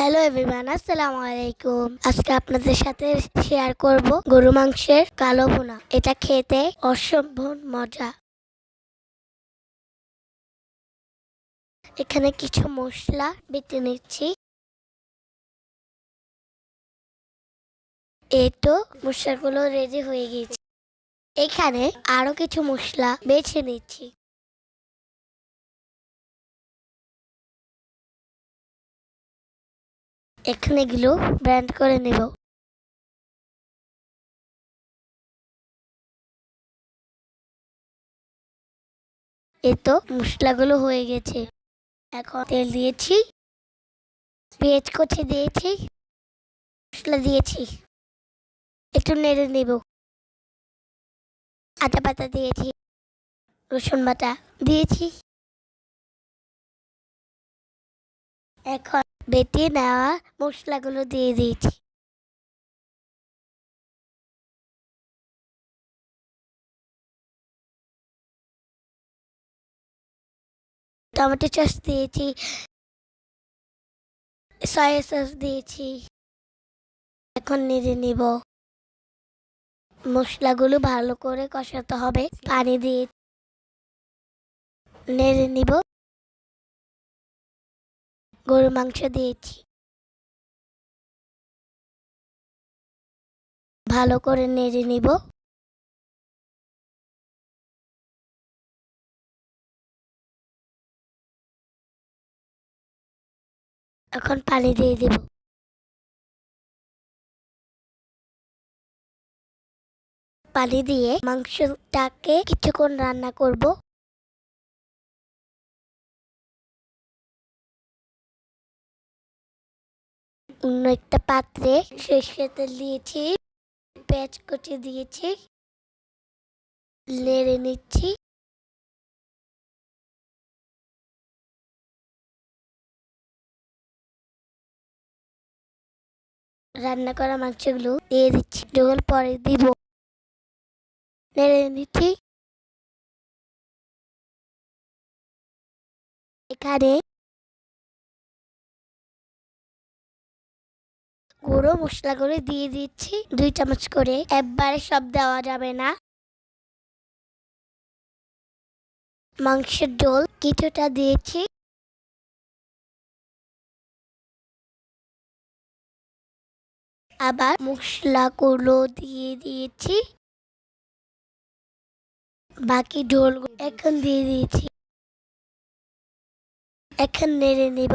Hello everyone আসসালামু আলাইকুম আজকে আপনাদের সাথে শেয়ার করব গরু মাংসের কালো ভুনা। এটা খেতে অসম্ভব মজা। এখানে কিছু মশলা বেটে নিচ্ছি। এই তো মশলাগুলো রেডি হয়ে গেছে এখানে আরও কিছু মশলা বেছে নিচ্ছি। এখানে এগুলো ব্র্যান্ড করে নেব। এই তো মশলাগুলো হয়ে গেছে। এখন তেল দিয়েছি। পেঁয়াজ কচি দিয়েছি। মশলা দিয়েছি। একটু নেড়ে নেব। আদা পাতা দিয়েছি। রসুন বাটা দিয়েছি। এখন বেটে নেওয়া মশলাগুলো দিয়ে দিয়েছি টমেটো সস দিয়েছি, সয়া সস দিয়েছি। এখন নেড়ে নিব। মশলাগুলো ভালো করে কষাতে হবে। পানি দিয়ে নেড়ে নিব। গরু মাংস দিয়েছি। ভালো করে নেড়ে নিব। এখন পানি দিয়ে দিব। পানি দিয়ে মাংসটাকে কিছুক্ষণ রান্না করব। অন্য একটা পাত্রে সর্ষে তেল দিয়েছি, পেঁয়াজ কুচি দিয়েছি, নেড়ে নিচ্ছি। রান্না করা মাংসগুলো দিয়ে দিচ্ছি ঝোল পরে দিব। নেড়ে নিচ্ছি। এখানে গুঁড়ো মশলা মশলাগুলো দিয়ে দিচ্ছি দুই চামচ করে। একবারে সব দেওয়া যাবে না। মাংসের ঝোল কিছুটা দিয়েছি। আবার মশলাগুলো দিয়ে দিয়েছি। বাকি ঝোল এখন দিয়ে দিয়েছি। এখন নেড়ে নিব।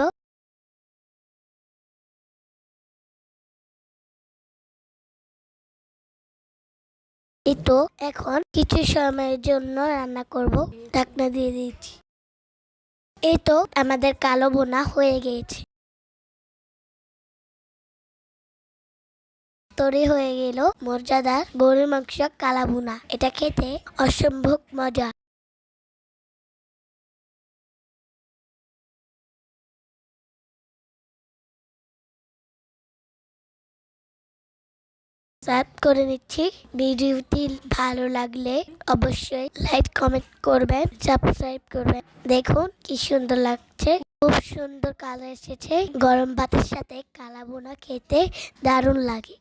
তো, এখন কিছু সময়ের জন্য রান্না করব। ঢাকনা দিয়ে দিয়েছি এই তো, আমাদের কালো বোনা হয়ে গিয়েছে তৈরি হয়ে গেল মর্যাদার গরুর মাংস কালা বোনা এটা খেতে অসম্ভব মজা। সার্ভ করে নিচ্ছি। ভিডিওটি ভালো লাগলে অবশ্যই লাইক, কমেন্ট করবেন, সাবস্ক্রাইব করবেন। দেখুন কি সুন্দর লাগছে। খুব সুন্দর কালার এসেছে। গরম ভাতের সাথে কালা বোনা খেতে দারুণ লাগে।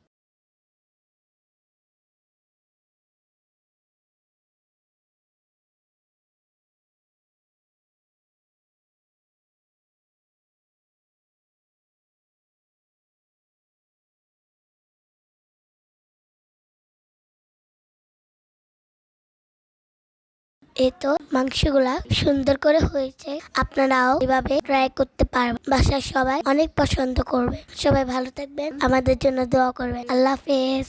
এই তো মাংসগুলা সুন্দর করে হয়েছে, আপনারাও এভাবে ট্রাই করতে পারবেন। বাসায় সবাই অনেক পছন্দ করবে। সবাই ভালো থাকবেন, আমাদের জন্য দোয়া করবেন। আল্লাহ হাফেজ।